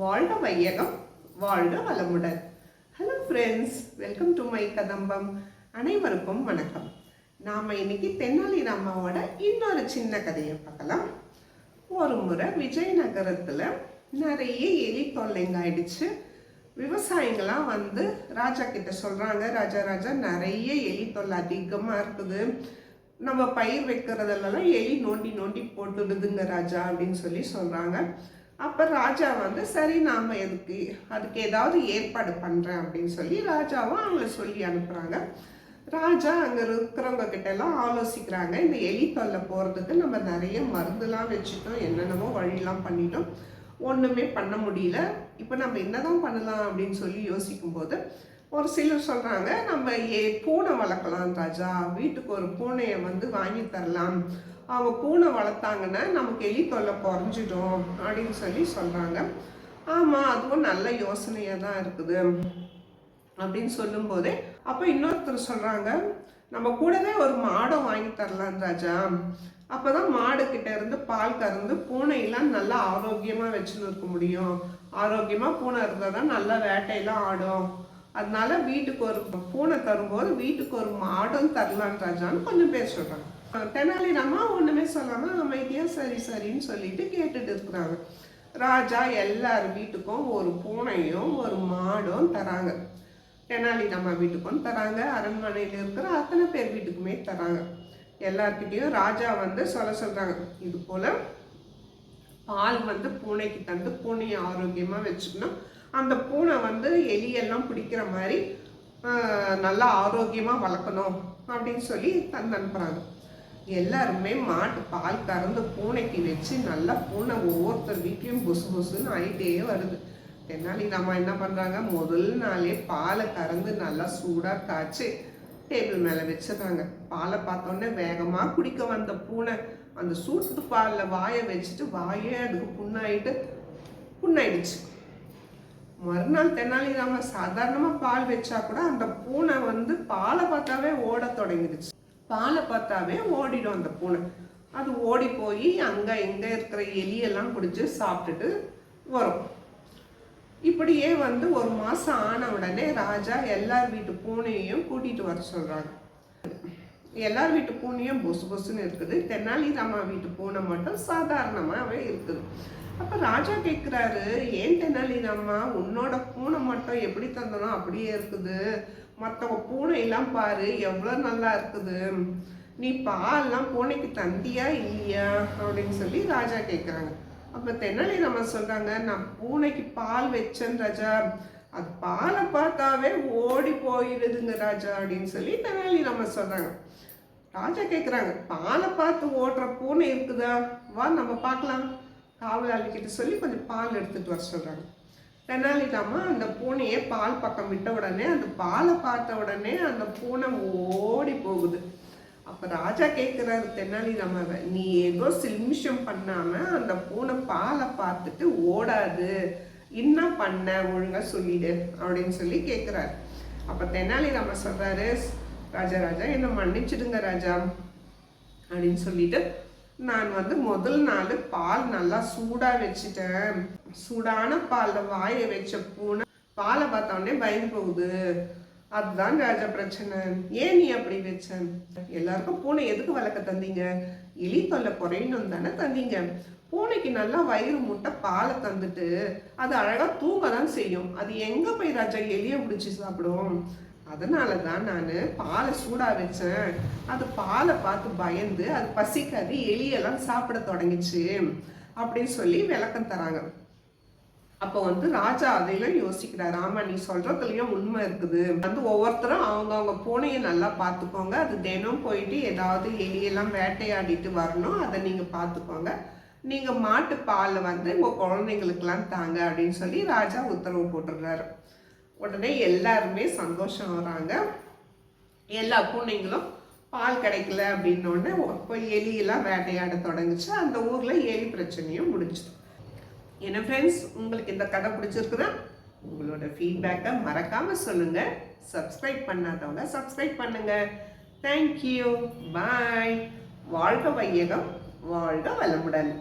வாழ்க வையகம் வாழ்க வளமுடன். Hello friends welcome to my Kadambam அனைவருக்கும் வணக்கம். நாம் இன்னைக்கு தென்னாலிராமாவோட இன்னொரு சின்ன கதையை பார்க்கலாம். ஒரு முறை விஜயநகரத்தில் நிறைய எலி தொல்லைங்க ஆயிடுச்சு. விவசாயிங்களாம் வந்து ராஜா கிட்ட சொல்கிறாங்க ராஜா ராஜா நிறைய எலி தொல்லை அதிகமாக இருக்குது. நம்ம பயிர் வைக்கிறதுலலாம் எலி நோண்டி நோண்டி போட்டுடுதுங்க ராஜா அப்படின்னு சொல்லி சொல்கிறாங்க அப்போ ராஜா வந்து சரி நாம் எதுக்கு அதுக்கு ஏதாவது ஏற்பாடு பண்ணுறேன் அப்படின்னு சொல்லி ராஜாவும் அவங்கள சொல்லி அனுப்புகிறாங்க ராஜா அங்கே இருக்கிறவங்க கிட்ட ஆலோசிக்கிறாங்க. இந்த எலி தொல்லை போகிறதுக்கு நம்ம நிறைய மருந்துலாம் வச்சுட்டோம் என்னென்னமோ வழிலாம் பண்ணிட்டோம். ஒன்றுமே பண்ண முடியல. இப்போ நம்ம என்னதான் பண்ணலாம் அப்படின்னு சொல்லி யோசிக்கும்போது ஒரு சிலர் சொல்கிறாங்க நம்ம ஏ பூனை வளர்க்கலாம் ராஜா. வீட்டுக்கு ஒரு பூனையை வந்து வாங்கி தரலாம். அவங்க பூனை வளர்த்தாங்கன்னா நமக்கு எலி தொல்லை குறைஞ்சிடும் அப்படின்னு சொல்லி சொல்கிறாங்க ஆமாம் அதுவும் நல்ல யோசனையாக தான் இருக்குது அப்படின்னு சொல்லும்போதே அப்போ இன்னொருத்தர் சொல்கிறாங்க நம்ம கூடவே ஒரு மாடை வாங்கி தரலாம் ராஜா. அப்போ தான் மாடுக்கிட்ட இருந்து பால் கறந்து பூனையெல்லாம் நல்லா ஆரோக்கியமாக வச்சுன்னு இருக்க முடியும். ஆரோக்கியமாக பூனை இருந்தால் தான் நல்லா வேட்டையெல்லாம் ஆடும். அதனால வீட்டுக்கு ஒரு பூனை தரும்போது வீட்டுக்கு ஒரு மாடும் தரலான் ராஜான்னு கொஞ்சம் பேர் சொல்கிறாங்க தெனாலிராமா ஒன்றுமே சொல்லாமல் அமைதியாக சரி சரின்னு சொல்லிட்டு கேட்டுட்டு இருக்கிறாங்க. ராஜா எல்லார் வீட்டுக்கும் ஒரு பூனையும் ஒரு மாடும் தராங்க. தெனாலிராமா வீட்டுக்கும் தராங்க. அரண்மனையில் இருக்கிற அத்தனை பேர் வீட்டுக்குமே தராங்க. எல்லார்கிட்டயும் ராஜா வந்து சொல்ல சொல்கிறாங்க இது போல் பால் வந்து பூனைக்கு தந்து பூனையை ஆரோக்கியமாக வச்சுக்கணும். அந்த பூனை வந்து எலியெல்லாம் பிடிக்கிற மாதிரி நல்லா ஆரோக்கியமாக வளர்க்கணும் அப்படின்னு சொல்லி தந்து அனுப்புகிறாங்க எல்லாருமே மாட்டு பால் கறந்து பூனைக்கு வச்சு நல்லா பூனை ஒவ்வொருத்தர் வீட்லேயும் புசு புசுன்னு ஆகிட்டே வருது. தென்னாலி நம்ம என்ன பண்ணுறாங்க முதல் நாளே பாலை கறந்து நல்லா சூடாக காய்ச்சி டேபிள் மேலே வச்சிடுறாங்க. பாலை பார்த்தோன்னே வேகமாக குடிக்க வந்த பூனை அந்த சூட்டு பாலில் வாயை வச்சுட்டு வாயே அதுக்கு புண்ணாயிட்டு புண்ணாயிடுச்சு. மறுநாள் தெனாலிராம சாதாரணமாக பால் வச்சா கூட அந்த பூனை வந்து பாலை பார்த்தாவே ஓட தொடங்கிடுச்சு. பாலை பார்த்தாவே ஓடிடும் அந்த பூனை. அது ஓடி போய் அங்கே இங்கே இருக்கிற எலியெல்லாம் பிடிச்சி சாப்பிட்டுட்டு வரும். இப்படியே வந்து ஒரு மாதம் ஆன உடனே ராஜா எல்லார் வீட்டு பூனையையும் கூட்டிட்டு வர சொல்கிறாங்க எல்லார் வீட்டு பூனையும் பொசு பொசுன்னு இருக்குது. தெனாலிராமா வீட்டு பூனை மட்டும் சாதாரணமாகவே இருக்குது. அப்போ ராஜா கேட்குறாரு ஏன் தெனாலிராமா உன்னோட பூனை மட்டும் எப்படி தந்தனோ அப்படியே இருக்குது. மற்றவங்க பூனை எல்லாம் பாரு எவ்வளோ நல்லா இருக்குது. நீ பால்லாம் பூனைக்கு தந்தியா இல்லையா? அப்படின்னு சொல்லி ராஜா கேட்குறாங்க அப்போ தெனாலிராமா சொல்கிறாங்க நான் பூனைக்கு பால் வச்சேன் ராஜா. அது பாலை பார்த்தாவே ஓடி போயிடுதுங்க ராஜா அப்படின்னு சொல்லி தெனாலிராமா சொல்கிறாங்க ராஜா கேட்குறாங்க பாலை பார்த்து ஓடுற பூனை இருக்குதா? வா நம்ம பார்க்கலாம். காவலாளிக்கிட்ட சொல்லி கொஞ்சம் பால் எடுத்துகிட்டு வர சொல்கிறாங்க தெனாலிராமா அந்த பூனையை பால் பக்கம் விட்ட உடனே அந்த பாலை பார்த்த உடனே அந்த பூனை ஓடி போகுது. அப்போ ராஜா கேட்குறாரு தெனாலிராமாவை நீ ஏதோ சில்மிஷம் பண்ணாமல் அந்த பூனை பாலை பார்த்துட்டு ஓடாது. என்ன பண்ண ஒழுங்காக சொல்லிடு அப்படின்னு சொல்லி கேட்குறாரு அப்போ தெனாலிராமா சொல்கிறாரு ராஜா ராஜா என்னை மன்னிச்சிடுங்க ராஜா அப்படின்னு சொல்லிட்டு நான் வந்து முதல் நாள் பால் நல்லா சூடாக வச்சுட்டேன். சூடான பாலில் வாயை வச்ச பூனை பாலை பார்த்த உடனே பயந்து போகுது. அதுதான் ராஜா பிரச்சனை. ஏன் நீ அப்படி வச்சேன் எல்லாருக்கும் பூனை எதுக்கு வளர்க்க தந்தீங்க? எலி தொல்லை குறையணும் தானே தந்தீங்க. பூனைக்கு நல்லா வயிறு முட்டை பாலை தந்துட்டு அது அழகாக தூங்க தான் செய்யும். அது எங்கே போய் ராஜா எலியை பிடிச்சி சாப்பிடும்? அதனால தான் நான் பாலை சூடாக வச்சேன். அது பாலை பார்த்து பயந்து அது பசிக்காது எலியெல்லாம் சாப்பிட தொடங்கிச்சு அப்படின்னு சொல்லி விளக்கம் தராங்க. அப்போ வந்து ராஜா அதையெல்லாம் யோசிக்கிறார். ஆமா நீ சொல்றதுலயும் உண்மை இருக்குது. வந்து ஒவ்வொருத்தரும் அவங்கவுங்க பூனையை நல்லா பார்த்துக்கோங்க. அது தினம் போயிட்டு ஏதாவது எலியெல்லாம் வேட்டையாடிட்டு வரணும். அதை நீங்க பார்த்துக்கோங்க. நீங்க மாட்டு பாலை வந்து உங்க குழந்தைங்களுக்கெல்லாம் தாங்க அப்படின்னு சொல்லி ராஜா உத்தரவு போட்டுடுறாரு. உடனே எல்லாருமே சந்தோஷம் வராங்க. எல்லா பூனைங்களும் பால் கிடைக்கல அப்படின்னோடனே போய் எலியெல்லாம் வேட்டையாட தொடங்குச்சு. அந்த ஊரில் எலி பிரச்சனையும் முடிஞ்சுது. என்ன ஃப்ரெண்ட்ஸ் உங்களுக்கு இந்த கதை பிடிச்சிருக்குதா? உங்களோட ஃபீட்பேக்கை மறக்காமல் சொல்லுங்கள் சப்ஸ்கிரைப் பண்ணாதவங்க சப்ஸ்கிரைப் பண்ணுங்கள் தேங்க்யூ பாய் வாழ்க வையகம் வாழ்க வளமுடன்.